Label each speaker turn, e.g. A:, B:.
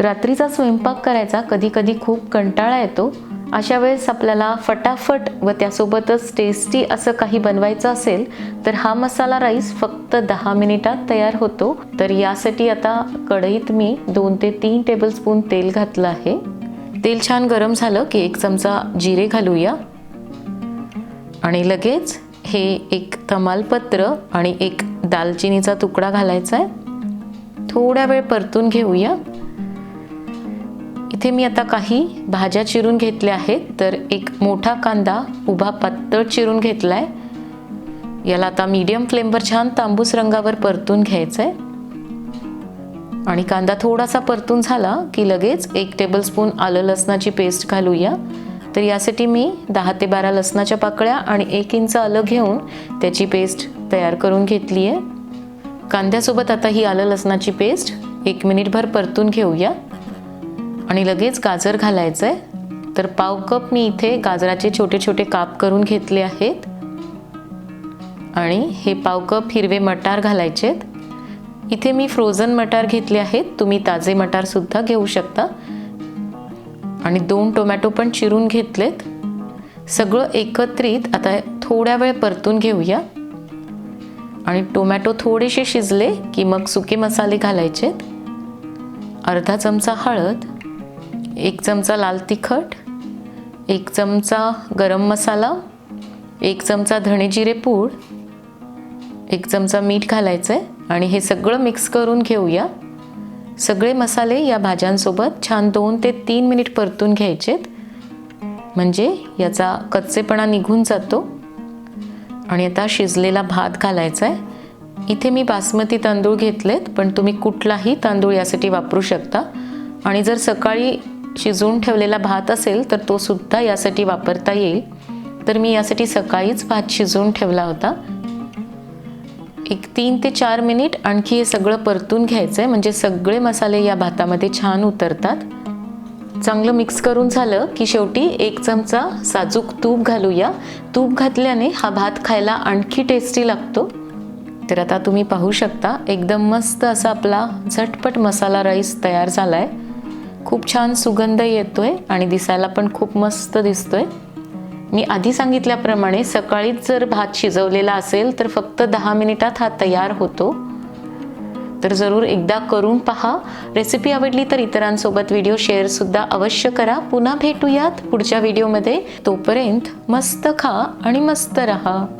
A: रात्रीचा स्वयंपाक करायचा कधी कधी खूप कंटाळा येतो. अशा वेळेस आपल्याला फटाफट व त्यासोबतच टेस्टी असं काही बनवायचं असेल तर हा मसाला राईस फक्त दहा मिनिटात तयार होतो. तर यासाठी आता कढईत मी दोन ते तीन टेबलस्पून तेल घातलं आहे. तेल छान गरम झालं की एक चमचा जिरे घालूया. आणि लगेच हे एक तमालपत्र आणि एक दालचिनीचा तुकडा घालायचा आहे थोड्या वेळ परतून घेऊया. इथे मी आता काही भाज्या चिरून घेतल्या आहेत तर एक मोठा कांदा उभा पातळ चिरून घेतला आहे याला आता मीडियम फ्लेमवर छान तांबूस रंगावर परतून घ्यायचं आहे आणि कांदा थोडासा परतून झाला की लगेच एक टेबलस्पून आलं लसणाची पेस्ट घालूया. तर यासाठी मी दहा ते बारा लसणाच्या पाकळ्या आणि एक इंच आलं घेऊन त्याची पेस्ट तयार करून घेतली आहे कांद्यासोबत आता ही आलं लसणाची पेस्ट एक मिनिटभर परतून घेऊया. आणि लगेच गाजर घालायचं आहे तर पाव कप मी इथे गाजराचे छोटे छोटे काप करून घेतले आहेत. आणि हे पाव कप हिरवे मटार घालायचे आहेत इथे मी फ्रोझन मटार घेतले आहेत. तुम्ही ताजे मटारसुद्धा घेऊ शकता. आणि दोन टोमॅटो पण चिरून घेतलेत. सगळं एकत्रित आता थोड्या वेळ परतून घेऊया. आणि टोमॅटो थोडेसे शिजले की मग सुके मसाले घालायचेत. अर्धा चमचा हळद. एक चमचा लाल तिखट एक चमचा गरम मसाला एक चमचा धणे जिरे पूड एक चमचा मीठ घालायचं आहे आणि हे सगळं मिक्स करून घेऊया. सगळे मसाले या भाज्यांसोबत छान दोन ते तीन मिनिट परतून घ्यायचेत. म्हणजे याचा कच्चेपणा निघून जातो. आणि आता शिजलेला भात घालायचा आहे इथे मी बासमती तांदूळ घेतलेत पण तुम्ही कुठलाही तांदूळ यासाठी वापरू शकता. आणि जर सकाळी शिजवून ठेवलेला भात असेल तर तो सुद्धा यासाठी वापरता येईल. तर मी यासाठी सकाळीच भात शिजवून ठेवला होता. एक तीन ते चार मिनिट आणखी हे सगळं परतून घ्यायचं आहे म्हणजे सगळे मसाले या भातामध्ये छान उतरतात. चांगलं मिक्स करून झालं की शेवटी एक चमचा साजूक तूप घालूया. तूप घातल्याने हा भात खायला आणखी टेस्टी लागतो. तर आता तुम्ही पाहू शकता एकदम मस्त असा आपला झटपट मसाला राईस तयार झाला आहे खूप छान सुगंध येतो आहे आणि दिसायला पण खूप मस्त दिसतो आहे मी आधी सांगितल्याप्रमाणे सकाळीच जर भात शिजवलेला असेल तर फक्त दहा मिनिटात हा तयार होतो. तर जरूर एकदा करून पहा. रेसिपी आवडली तर इतरांसोबत व्हिडिओ शेअरसुद्धा अवश्य करा. पुन्हा भेटूयात पुढच्या व्हिडिओमध्ये. तोपर्यंत मस्त खा आणि मस्त रहा.